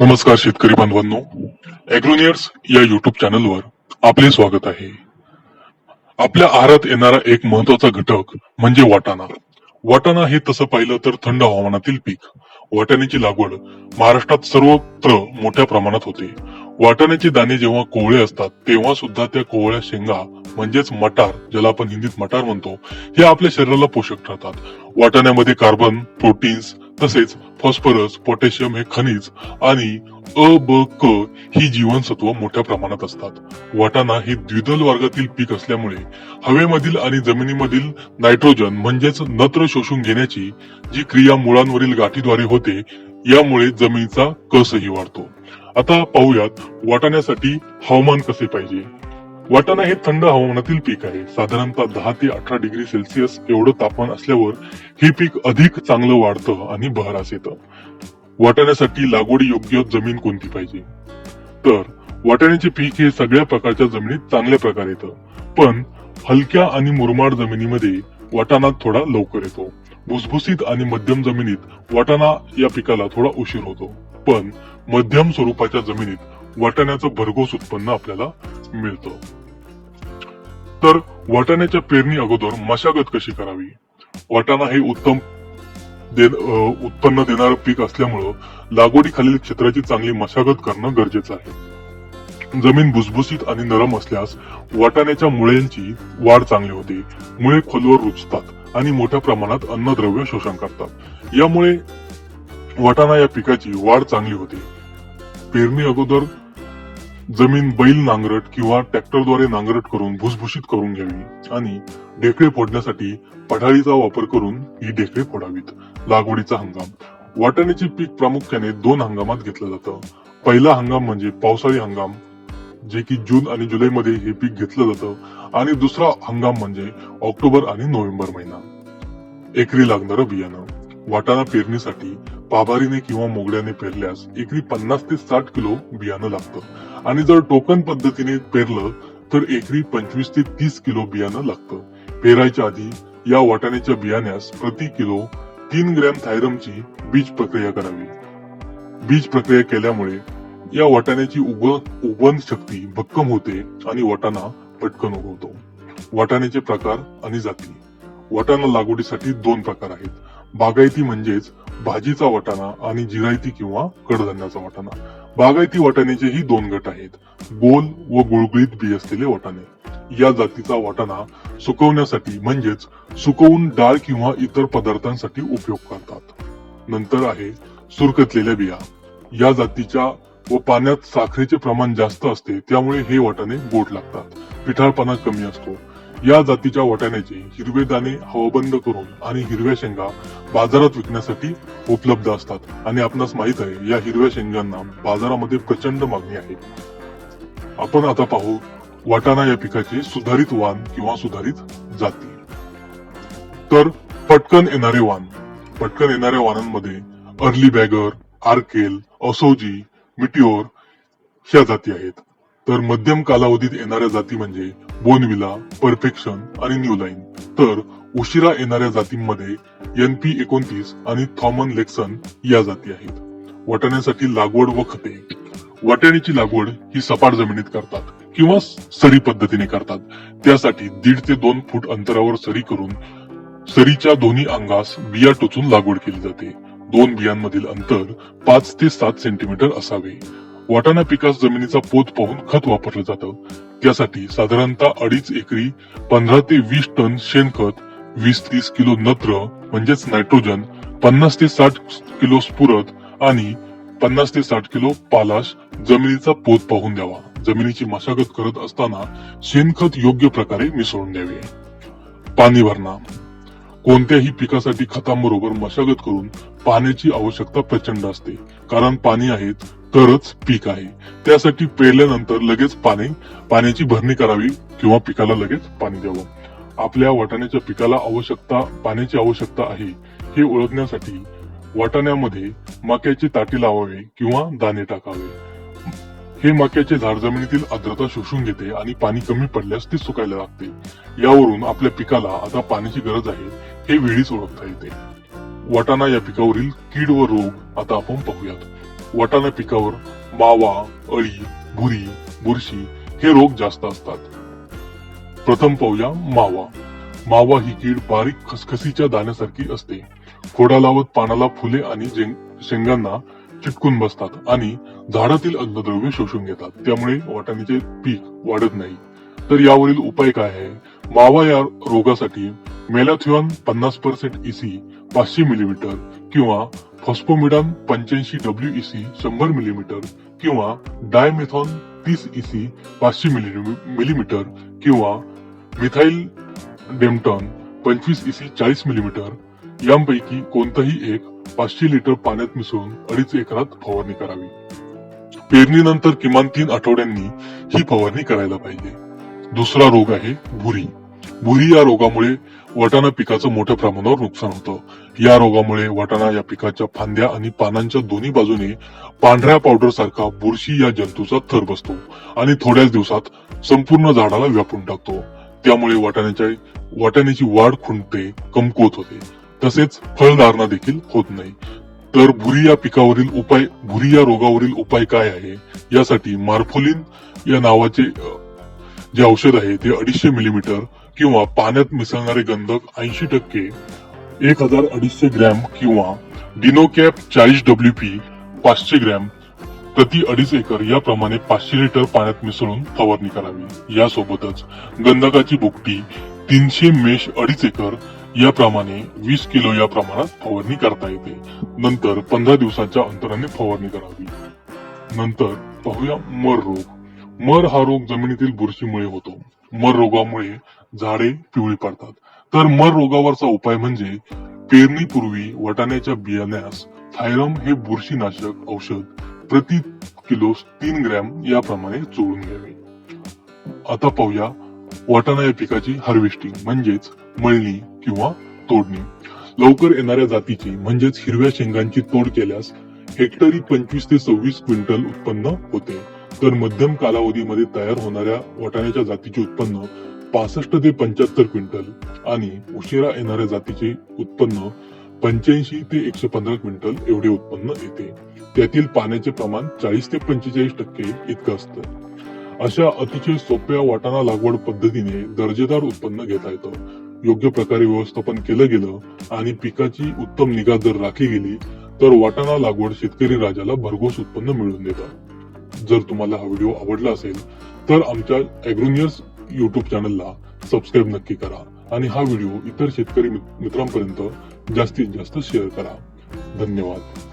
नमस्कार शेतकरी बांधवांनो. अॅग्रोनियर्स या युट्यूब चॅनलवर आपले स्वागत आहे. आपल्या आहारात येणारा एक महत्त्वाचा घटक म्हणजे वाटाणा. वाटाणा हे तसं पाहिलं तर थंड हवामानातील पीक. वाटाण्याची लागवड महाराष्ट्रात सर्वत्र मोठ्या प्रमाणात होते. वाटाण्याचे दाणे जेव्हा कोवळे असतात तेव्हा सुद्धा त्या कोवळ्या शेंगा म्हणजेच मटार ज्याला आपण हिंदीत मटार म्हणतो हे आपल्या शरीराला पोषक ठरतात. वाटाण्यामध्ये कार्बन प्रोटीन्स तसेच फॉस्फरस पोटॅशियम हे खनिज आणि अ ब क ही जीवनसत्व मोठ्या प्रमाणात असतात. वाटाणा हे द्विदल वर्गातील पीक असल्यामुळे हवेमधील आणि जमिनीमधील नायट्रोजन म्हणजेच नत्र शोषून घेण्याची जी क्रिया मुळांवरील गाठीद्वारे होते यामुळे जमिनीचा कसही वाढतो. आता पाहूयात वाटाण्यासाठी हवामान कसे पाहिजे? वाटाणा हे थंड हवामानातील पीक आहे. साधारणतः दहा ते अठरा डिग्री सेल्सिअस एवढं तापमान असल्यावर हे पीक अधिक चांगलं वाढतं आणि बहरास येतं. वाटाण्यासाठी लागवडी योग्य जमीन कोणती पाहिजे? तर वाटाण्याचे पीक हे सगळ्या प्रकारच्या जमिनीत चांगल्या प्रकारे येतं. पण हलक्या आणि मुरमाड जमिनीमध्ये वाटाणा थोडा लवकर येतो. भुसभुसीत आणि मध्यम जमिनीत वाटाणा या पिकाला थोडा उशीर होतो. पण मध्यम स्वरूपाच्या जमिनीत वाटाण्याचं भरघोस उत्पन्न आपल्याला मिळतं. तर वाटाण्याच्या पेरणी अगोदर मशागत कशी करावी? वाटाणा हे उत्तम दे- उत्पन्न देणारं पीक असल्यामुळं लागवडीखालील क्षेत्राची चांगली मशागत करणं गरजेचं आहे. जमीन भुसभुशीत आणि नरम असल्यास वाटाण्याच्या मुळ्यांची वाढ चांगली होते. मुळे खोलवर रुजतात आणि मोठ्या प्रमाणात अन्नद्रव्य शोषण करतात. यामुळे वाटाणा या पिकाची वाढ चांगली होते. पेरणी अगोदर जमीन बैल नांगरट किंवा ट्रॅक्टरद्वारे नांगरट करून भुसभुशीत करून घ्यावी आणि ढेकळे फोडण्यासाठी पढाळीचा वापर करून ही ढेकळे फोडावीत. लागवडीचा हंगाम. वाटाण्याचे पीक प्रामुख्याने दोन हंगामात घेतलं जातं. पहिला हंगाम म्हणजे पावसाळी हंगाम जे की जून आणि जुलै मध्ये हे पीक घेतलं जातं. आणि दुसरा हंगाम म्हणजे ऑक्टोबर आणि नोव्हेंबर महिना. एकरी लागणारं बियाणं. वाटाणा पेरणीसाठी पाभारीने किंवा मोगड्याने पेरल्यास एकरी पन्नास ते साठ किलो बियाणं लागतं. आणि जर टोकन पद्धतीने पेरलं तर एकरी पंचवीस ते तीस किलो बियाणं लागतं. पेरायच्या आधी या वाटाण्याच्या बियाण्यास प्रति किलो तीन ग्रॅम थायरमची बीज प्रक्रिया करावी. बीज प्रक्रिया केल्यामुळे या वाटाण्याची उग उगवण शक्ती भक्कम होते आणि वाटाणा पटकन उगवतो. वाटाण्याचे प्रकार आणि जाती. वाटाणा लागवडीसाठी दोन प्रकार आहेत. बागायती म्हणजेच भाजीचा वाटाणा आणि जिरायती किंवा कडधान्याचा वाटाणा. बागायती वाटाण्याचेही दोन गट आहेत. गोल व गुळगुळीत बी असलेले वाटाणे. या जातीचा वाटाणा सुकवण्यासाठी म्हणजेच सुकवून डाळ किंवा इतर पदार्थांसाठी उपयोग करतात. नंतर आहे सुरकतलेल्या बिया. या जातीच्या व पाण्यात साखरेचे प्रमाण जास्त असते त्यामुळे हे वाटाणे गोड लागतात. पिठाळपणा कमी असतो. या जातीच्या वाटाण्याचे हिरवे दाणे हवाबंद करून आणि हिरव्या शेंगा बाजारात विकण्यासाठी उपलब्ध असतात. आणि आपणास माहीत आहे या हिरव्या शेंगांना बाजारामध्ये प्रचंड मागणी आहे. आपण आता पाहू वाटाणा या पिकाचे सुधारित वाण किंवा सुधारित जाती. तर पटकन येणारे वाण. पटकन येणाऱ्या वाणांमध्ये अर्ली बॅगर आर्केल असोजी मिटिओर ह्या जाती आहेत. तर मध्यम कालावधीत येणाऱ्या जाती म्हणजे बोनविला परफेक्शन आणि न्यू लाईन. तर उशिरा येणाऱ्या जातींमध्ये एन पी एकोणतीस आणि थॉमन लेक्सन या जाती आहेत. वाटाण्यासाठी लागवड व खते. वाटाण्याची लागवड ही सपाट जमिनीत करतात किंवा सरी पद्धतीने करतात. त्यासाठी दीड ते दोन फूट अंतरावर सरी करून सरीच्या दोन्ही अंगास बिया टोचून लागवड केली जाते. दोन बियांमधील अंतर पाच ते सात सेंटीमीटर असावे. वाटाणा पिकास जमिनीचा पोत पाहून खत वापरलं जातं. त्यासाठी साधारणतः अडीच एकरी पंधरा ते वीस टन शेणखत वीस तीस किलो नत्र म्हणजेच नायट्रोजन पन्नास ते साठ किलो स्फुरत आणि पन्नास ते साठ किलो पालाश जमिनीचा पोत पाहून द्यावा. जमिनीची मशागत करत असताना शेणखत योग्य प्रकारे मिसळून द्यावे. पाणी भरणा. कोणत्याही पिकासाठी खतांबरोबर मशागत करून पाण्याची आवश्यकता प्रचंड असते. कारण पाणी आहेत तरच पीक आहे. त्यासाठी पेरल्यानंतर लगेच पाणी पाण्याची भरणी करावी किंवा पिकाला लगेच पाणी द्यावं. आपल्या वाटाण्याच्या पिकाला आवश्यकता पाण्याची आवश्यकता आहे हे ओळखण्यासाठी वाटाण्यामध्ये मक्याची ताटी लावावे किंवा दाणे टाकावे. हे मक्याचे झाड जमिनीतील आर्द्रता शोषून घेते आणि पाणी कमी पडल्यास ते सुकायला लागते. यावरून आपल्या पिकाला आता पाण्याची गरज आहे हे वेळीच ओळखता येते. वाटाणा या पिकावरील कीड व रोग आता आपण पाहूयात. वाटाणा पिकावर मावा अळी भुरी बुरशी हे रोग जास्त असतात. प्रथम पाहूया मावा. मावा ही कीड बारीक खसखसीच्या दाण्यासारखी असते. खोडा लावत पानाला फुले आणि शेंगांना चिटकून बसतात आणि झाडातील अन्नद्रव्य शोषून घेतात. त्यामुळे वाटाण्याचे पीक वाढत नाही. तर यावरील उपाय काय आहे? मावा या रोगासाठी मेलाथिऑन पन्नास पर्सेंट इसी पाचशे मिलीमीटर किंवा फॉस्फोमिडान पंच्याऐंशी डब्ल्यू सी शंभर मिलीमीटर किंवा डायमेथॉन तीस इसी पाचशे मिलीमीटर किंवा मिथाईल डेमटॉन पंचवीस इसी चाळीस मिलीमीटर. यांपैकी कोणताही एक पाचशे लिटर पाण्यात मिसळून अडीच एकरात फवारणी करावी. पेरणीनंतर किमान तीन आठवड्यांनी ही फवारणी करायला पाहिजे. दुसरा रोग आहे भुरी. भुरी या रोगामुळे वाटाणा पिकाचं मोठ्या प्रमाणावर नुकसान होतं. या रोगामुळे वाटाणा या पिकाच्या फांद्या आणि पानांच्या दोन्ही बाजूने पांढऱ्या पावडर सारखा बुरशी या जंतूचा थर बसतो आणि थोड्याच दिवसात संपूर्ण झाडाला व्यापून टाकतो. त्यामुळे वाटाण्याच्या वाटाण्याची वाढ खुंटते कमकुवत होते. तसेच फळधारणा देखील होत नाही. तर भुरी या पिकावरील उपाय भुरी या रोगावरील उपाय काय आहे? यासाठी मार्फोलिन या नावाचे जे औषध आहे ते अडीचशे मिलीमीटर किंवा पाण्यात मिसळणारे गंधक ऐंशी टक्के एक हजार अडीचशे ग्रॅम किंवा डिनोकॅप चाळीस डब्ल्यू पी पाचशे ग्रॅम प्रति अडीच एकर याप्रमाणे पाचशे लिटर पाण्यात मिसळून फवारणी करावी. यासोबतच गंधकाची बुकटी तीनशे मेष अडीच एकर याप्रमाणे वीस किलो या प्रमाणात फवारणी करता येते. नंतर पंधरा दिवसांच्या अंतराने फवारणी करावी. नंतर पाहूया मर रोग. मर हा रोग जमिनीतील बुरशीमुळे होतो. मर रोगामुळे झाडे पिवळी पडतात. तर मर रोगावरचा उपाय म्हणजे पेरणीपूर्वी वाटाण्याच्या बियाण्यास थायरम हे बुरशीनाशक औषध प्रति किलो तीन ग्रॅम याप्रमाणे चोळून घ्यावे. आता पाहूया वाटाणा या पिकाची हार्वेस्टिंग म्हणजेच मळणी किंवा तोडणी. लवकर येणाऱ्या जातीची म्हणजेच हिरव्या शेंगांची तोड केल्यास हेक्टरी पंचवीस ते सव्वीस क्विंटल उत्पन्न होते. तर मध्यम कालावधीमध्ये तयार होणाऱ्या वाटाण्याच्या जातीचे उत्पन्न पासष्ट ते पंच्याहत्तर क्विंटल आणि उशिरा येणाऱ्या जातीचे उत्पन्न पंच्याऐंशी ते एकशे पंधरा क्विंटल एवढे उत्पन्न येते. त्यातील पाण्याचे प्रमाण चाळीस ते पंचेचाळीस टक्के इतकं असतं. अशा अतिशय सोप्या वाटाणा लागवड पद्धतीने दर्जेदार उत्पन्न घेता येतं. योग्य प्रकारे व्यवस्थापन केलं गेलं आणि पिकाची उत्तम निगा जर राखली गेली तर वाटाणा लागवड शेतकरी राजाला भरघोस उत्पन्न मिळवून देतात जर तुम्हाला हा व्हिडिओ आवडला असेल तर आमच्या अॅग्रोनियर्स युट्यूब चॅनलला सबस्क्राईब नक्की करा आणि हा व्हिडिओ इतर शेतकरी मित्रांपर्यंत जास्तीत जास्त शेअर करा. धन्यवाद.